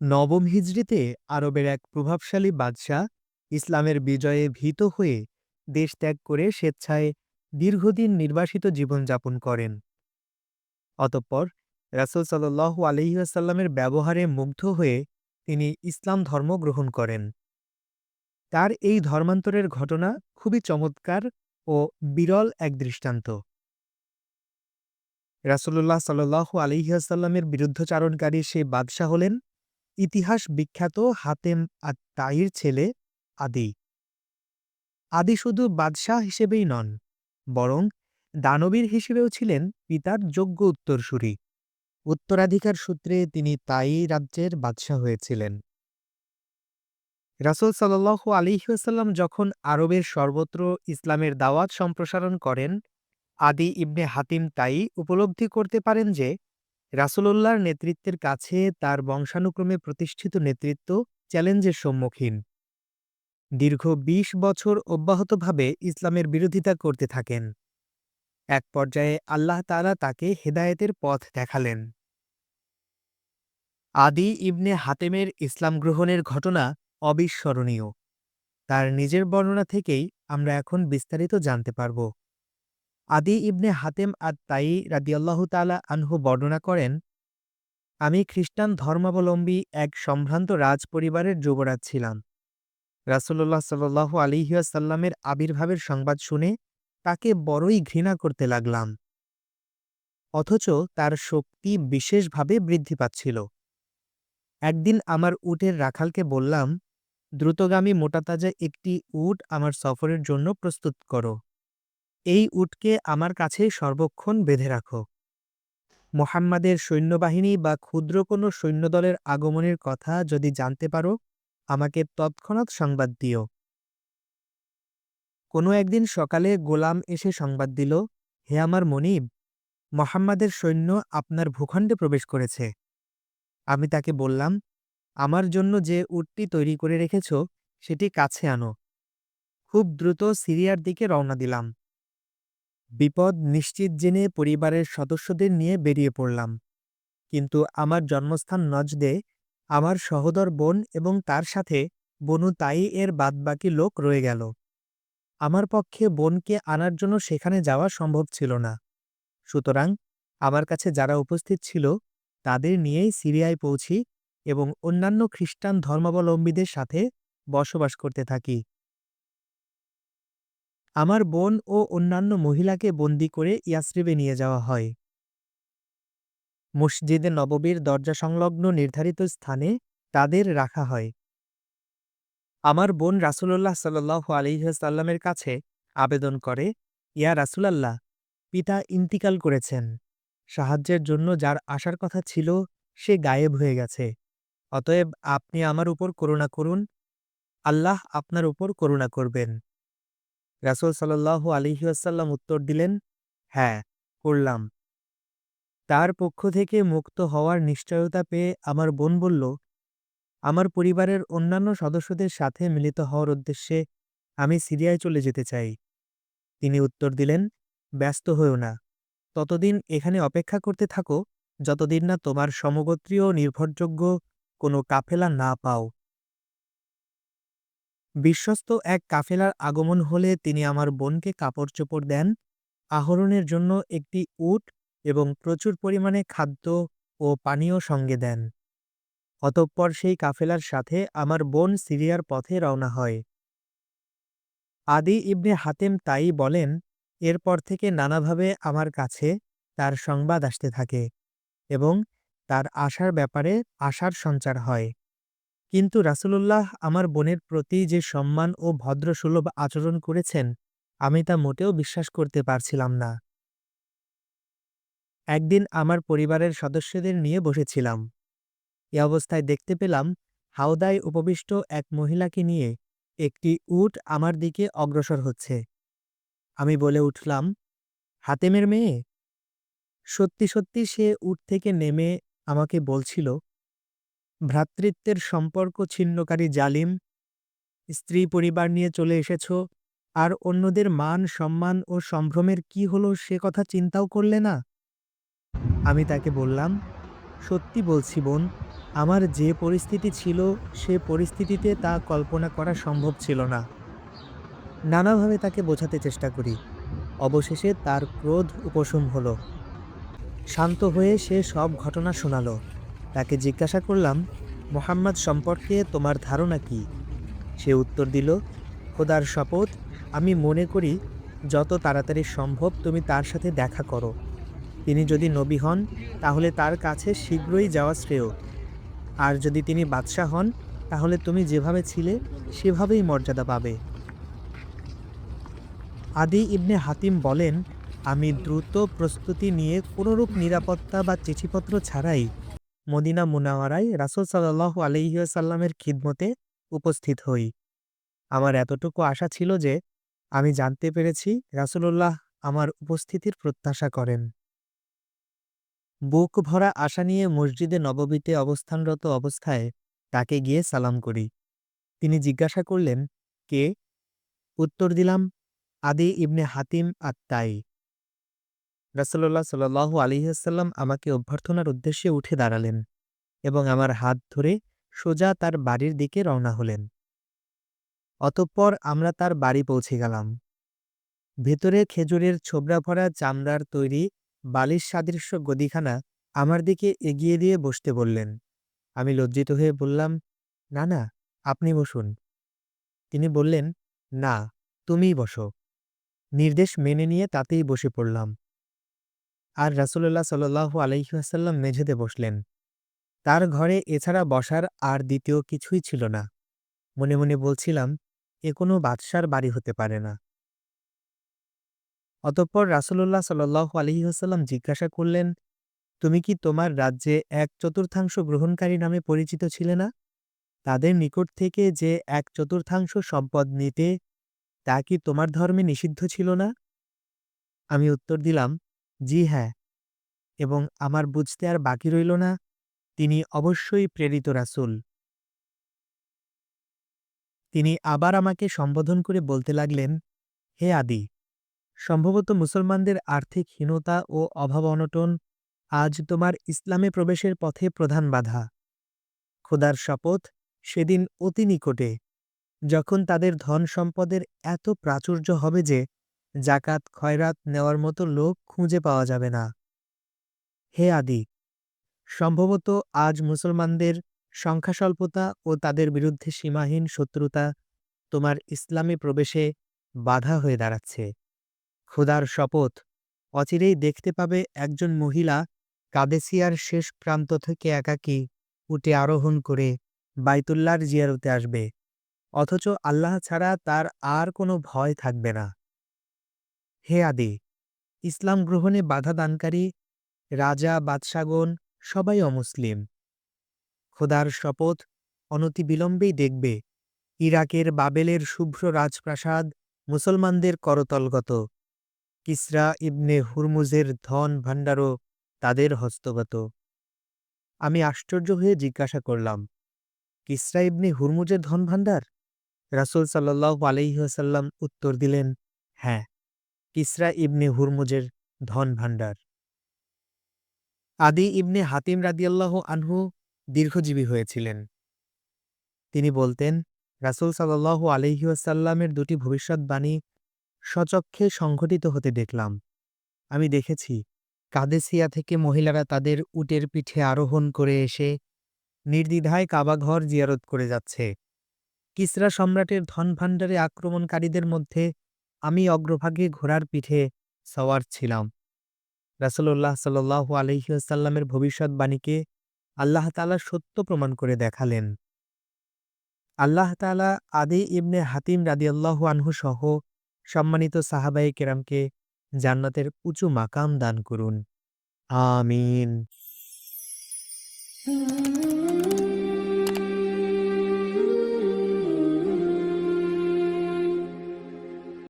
নবম হিজরিতে আরবের এক প্রভাবশালী বাদশাহ ইসলামের বিজয়ে ভীত হয়ে দেশ ত্যাগ করে স্বেচ্ছায় দীর্ঘদিন নির্বাসিত জীবনযাপন করেন। অতঃপর রাসুল সাল্লাহ আলহিহাসাল্লামের ব্যবহারে মুগ্ধ হয়ে তিনি ইসলাম ধর্ম গ্রহণ করেন। তার এই ধর্মান্তরের ঘটনা খুবই চমৎকার ও বিরল এক দৃষ্টান্ত। রাসুল্লাহ সাল্লাহ আলিহাসাল্লামের বিরুদ্ধচারণকারী সেই বাদশাহ হলেন ইতিহাস বিখ্যাত হাতেম আত তাইর ছেলে আদি। আদি শুধু বাদশাহ হিসেবেই নন, বরং দানবীর হিসেবেও ছিলেন পিতার যোগ্য উত্তরসূরি। উত্তরাধিকার সূত্রে তিনি তাই রাজ্যের বাদশাহ হয়েছিলেন। রাসুল সাল্লাহ আলিহাসাল্লাম যখন আরবের সর্বত্র ইসলামের দাওয়াত সম্প্রসারণ করেন, আদি ইবনে হাতিম তাই উপলব্ধি করতে পারেন যে রাসূলুল্লাহর নেতৃত্বের কাছে তার বংশানুক্রমে প্রতিষ্ঠিত নেতৃত্ব চ্যালেঞ্জের সম্মুখীন। দীর্ঘ ২০ বছর অব্যাহতভাবে ইসলামের বিরোধিতা করতে থাকেন। এক পর্যায়ে আল্লাহ তাআলা তাকে হেদায়েতের পথ দেখালেন। আদি ইবনে হাতেমের ইসলাম গ্রহণের ঘটনা অবিস্মরণীয়। তার নিজের বর্ণনা থেকেই আমরা এখন বিস্তারিত জানতে পারব। আদি ইবনে হাতেম আদ তাই রাদিয়াল্লাহু তালা আনহু বর্ণনা করেন, আমি খ্রিস্টান ধর্মাবলম্বী এক সম্ভ্রান্ত রাজ পরিবারের যুবরাজ ছিলাম। রাসুল্লাহ সাল্লু আলিহাসাল্লামের আবির্ভাবের সংবাদ শুনে তাকে বড়ই ঘৃণা করতে লাগলাম। অথচ তার শক্তি বিশেষভাবে বৃদ্ধি পাচ্ছিল। একদিন আমার উটের রাখালকে বললাম, দ্রুতগামী মোটাতাজা একটি উট আমার সফরের জন্য প্রস্তুত করো। এই উটকে আমার কাছে সর্বক্ষণ বেঁধে রাখো। মোহাম্মাদের সৈন্যবাহিনী বা ক্ষুদ্র কোনো সৈন্যদলের আগমনের কথা যদি জানতে পারো, আমাকে তৎক্ষণাৎ সংবাদ দিও। কোনো একদিন সকালে গোলাম এসে সংবাদ দিল, হে আমার মনিব, মোহাম্মাদের সৈন্য আপনার ভূখণ্ডে প্রবেশ করেছে। আমি তাকে বললাম, আমার জন্য যে উটটি তৈরি করে রেখেছ, সেটি কাছে আনো। খুব দ্রুত সিরিয়ার দিকে রওনা দিলাম। বিপদ নিশ্চিত জেনে পরিবারের সদস্যদের নিয়ে বেরিয়ে পড়লাম। কিন্তু আমার জন্মস্থান নজদে আমার সহোদর বোন এবং তার সাথে বনু তাই এর বাদবাকি লোক রয়ে গেল। আমার পক্ষে বোনকে আনার জন্য সেখানে যাওয়া সম্ভব ছিল না। সুতরাং আমার কাছে যারা উপস্থিত ছিল, তাদের নিয়েই সিরিয়ায় পৌঁছি এবং অন্যান্য খ্রিস্টান ধর্মাবলম্বীদের সাথে বসবাস করতে থাকি। আমার বোন ও অন্যান্য মহিলাকে বন্দি করে ইয়াসরিবে নিয়ে যাওয়া হয়। মসজিদে নববীর দরজা সংলগ্ন নির্ধারিত স্থানে তাদের রাখা হয়। আমার বোন রাসুল্লাহ সাল্লাহ আলিহাসাল্লামের কাছে আবেদন করে, ইয়া রাসুলাল্লাহ, পিতা ইন্তিকাল করেছেন। সাহায্যের জন্য যার আসার কথা ছিল, সে গায়েব হয়ে গেছে। অতএব আপনি আমার উপর করুণা করুন। আল্লাহ আপনার উপর করুণা করবেন। রাসুল সাল্লাহ আলিহাসাল্লাম উত্তর দিলেন হ্যাঁ করলাম। তার পক্ষ থেকে মুক্ত হওয়ার নিশ্চয়তা পেয়ে আমার বোন বলল, আমার পরিবারের অন্যান্য সদস্যদের সাথে মিলিত হওয়ার উদ্দেশ্যে আমি সিরিয়ায় চলে যেতে চাই। তিনি উত্তর দিলেন, ব্যস্ত হয়েও না। ততদিন এখানে অপেক্ষা করতে থাকো, যতদিন না তোমার সমগোত্রীয় নির্ভরযোগ্য কোনো কাফেলা না পাও। বিশ্বস্ত এক কাফেলার আগমন হলে তিনি আমার বোনকে কাপড় চোপড় দেন। আহরণের জন্য একটি উট এবং প্রচুর পরিমাণে খাদ্য ও পানীয় সঙ্গে দেন। অতঃপর সেই কাফেলার সাথে আমার বোন সিরিয়ার পথে রওনা হয়। আদি ইবনে হাতেম তাই বলেন, এরপর থেকে নানাভাবে আমার কাছে তার সংবাদ আসতে থাকে এবং তার আশার ব্যাপারে আশার সঞ্চার হয়। কিন্তু রাসুলুল্লাহ আমার বোনের প্রতি যে সম্মান ও ভদ্রসুলভ আচরণ করেছেন, আমি তা মোটেও বিশ্বাস করতে পারছিলাম না। একদিন আমার পরিবারের সদস্যদের নিয়ে বসেছিলাম। এ অবস্থায় দেখতে পেলাম হাওদায় উপবিষ্ট এক মহিলাকে নিয়ে একটি উট আমার দিকে অগ্রসর হচ্ছে। আমি বলে উঠলাম, হাতেমের মেয়ে? সত্যি সত্যি সে উট থেকে নেমে আমাকে বলছিল ভ্রাতৃত্বের সম্পর্ক ছিন্নকারী জালিম, স্ত্রী পরিবার নিয়ে চলে এসেছ, আর অন্যদের মান, সম্মান ও সম্ভ্রমের কি হলো সে কথা চিন্তাও করলে না? আমি তাকে বললাম, সত্যি বলছি বোন, আমার যে পরিস্থিতি ছিল, সে পরিস্থিতিতে তা কল্পনা করা সম্ভব ছিল না। নানাভাবে তাকে বোঝাতে চেষ্টা করি। অবশেষে তার ক্রোধ উপশম হলো। শান্ত হয়ে সে সব ঘটনা শোনালো। তাকে জিজ্ঞাসা করলাম, মোহাম্মদ সম্পর্কে তোমার ধারণা কি? সে উত্তর দিল, খোদার শপথ, আমি মনে করি যত তাড়াতাড়ি সম্ভব তুমি তার সাথে দেখা করো। তিনি যদি নবী হন, তাহলে তার কাছে শীঘ্রই যাওয়া শ্রেয়। আর যদি তিনি বাদশাহ হন, তাহলে তুমি যেভাবে ছিলে, সেভাবেই মর্যাদা পাবে। আদি ইবনে হাতিম বলেন, আমি দ্রুত প্রস্তুতি নিয়ে কোনোরূপ নিরাপত্তা বা চিঠিপত্র ছাড়াই মদিনা মুনাওয়ারায় রাসুল সাল্লাহ আলহিসাল্লামের খিদমতে উপস্থিত হই। আমার এতটুকু আশা ছিল যে আমি জানতে পেরেছি রাসুলুল্লাহ আমার উপস্থিতির প্রত্যাশা করেন। বুক ভরা আশা নিয়ে মসজিদে নববীতে অবস্থানরত অবস্থায় তাকে গিয়ে সালাম করি। তিনি জিজ্ঞাসা করলেন, কে? উত্তর দিলাম, আদি ইবনে হাতিম আত্মাই রাসুল্লাহ সাল্লাহ আলিহাসাল্লাম আমাকে অভ্যর্থনার উদ্দেশ্যে উঠে দাঁড়ালেন এবং আমার হাত ধরে সোজা তার বাড়ির দিকে রওনা হলেন। অতঃপর আমরা তার বাড়ি পৌঁছে গেলাম। ভেতরে খেজুরের ছোবড়া ভরা চামড়ার তৈরি বালির সাদৃশ্য গদিখানা আমার দিকে এগিয়ে দিয়ে বসতে বললেন। আমি লজ্জিত হয়ে বললাম, না না, আপনি বসুন। তিনি বললেন, না, তুমিই বসো। নির্দেশ মেনে নিয়ে তাতেই বসে পড়লাম। আর রাসুল্লাহ সাল্লু আলহিহাসাল্লাম মেঝেতে বসলেন। তার ঘরে এছাড়া বসার আর দ্বিতীয় কিছুই ছিল না। মনে মনে বলছিলাম, এ কোনো বাদশার বাড়ি হতে পারে না। অতঃপর রাসুল্লাহ সাল্লাহ আলহিহাসাল্লাম জিজ্ঞাসা করলেন, তুমি কি তোমার রাজ্যে এক চতুর্থাংশ গ্রহণকারী নামে পরিচিত ছিলে না? তাদের নিকট থেকে যে এক চতুর্থাংশ সম্পদ নিতে, তা কি তোমার ধর্মে নিষিদ্ধ ছিল না? আমি উত্তর দিলাম জি হ্যাঁ। এবং আমার বুঝতে আর বাকি রইল না, তিনি অবশ্যই প্রেরিত রাসুল। তিনি আবার আমাকে সম্বোধন করে বলতে লাগলেন, হে আদি, সম্ভবত মুসলমানদের আর্থিক হীনতা ও অভাব অনটন আজ তোমার ইসলামে প্রবেশের পথে প্রধান বাধা। খোদার শপথ সেদিন অতি নিকটে, যখন তাদের ধন সম্পদের এত প্রাচুর্য হবে যে জাকাত, খয়রাত নেওয়ার মতো লোক খুঁজে পাওয়া যাবে না। হে আদি, সম্ভবত আজ মুসলমানদের সংখ্যাস্বল্পতা ও তাদের বিরুদ্ধে সীমাহীন শত্রুতা তোমার ইসলামে প্রবেশে বাধা হয়ে দাঁড়াচ্ছে। খোদার শপথ অচিরেই দেখতে পাবে একজন মহিলা কাদেসিয়ার শেষ প্রান্ত থেকে একাকী উঠে আরোহণ করে বাইতুল্লার জিয়ারতে আসবে। অথচ আল্লাহ ছাড়া তার আর কোনো ভয় থাকবে না। হে আদে, ইসলাম গ্রহণে বাধা দানকারী, রাজা, বাদশাগণ, সবাই অমুসলিম। খোদার শপথ অনতিবিলম্বেই দেখবে, ইরাকের বাবেলের শুভ্র রাজপ্রাসাদ মুসলমানদের করতলগত। কিসরা ইবনে হুরমুজের ধন ভাণ্ডারও তাদের হস্তগত। আমি আশ্চর্য হয়ে জিজ্ঞাসা করলাম, কিসরা ইবনে হুরমুজের ধন ভাণ্ডার? রাসুল সাল্লাহ আলহিহাসাল্লাম উত্তর দিলেন হ্যাঁ। কিসরা ইবনে হুরমুজের ধন ভাণ্ডার আদি ইবনে হাতিম রাদিয়াল্লাহ আনহু দীর্ঘজীবী হয়েছিলেন। তিনি বলতেন, রাসুল সাল্লাহ আলহিউসাল্লামের দুটি ভবিষ্যৎবাণী সচক্ষে সংঘটিত হতে দেখলাম। আমি দেখেছি, কাদেসিয়া থেকে মহিলারা তাদের উটের পিঠে আরোহণ করে এসে নির্দ্বিধায় কাবাঘর জিয়ারত করে যাচ্ছে। কিসরা সম্রাটের ধন ভাণ্ডারে আক্রমণকারীদের মধ্যে আমি অগ্রভাগে ঘোড়ার পিঠে সওয়ার ছিলাম। রাসুল্লাহ সাল্লু আলহিউসাল্লামের ভবিষ্যৎবাণীকে আল্লাহ তালা সত্য প্রমাণ করে দেখালেন। আল্লাহ তালা আদি ইবনে হাতিম রাদিয়াল্লাহু আনহু সহ সম্মানিত সাহাবাই কেরামকে জান্নাতের উঁচু মাকাম দান করুন। আমিন।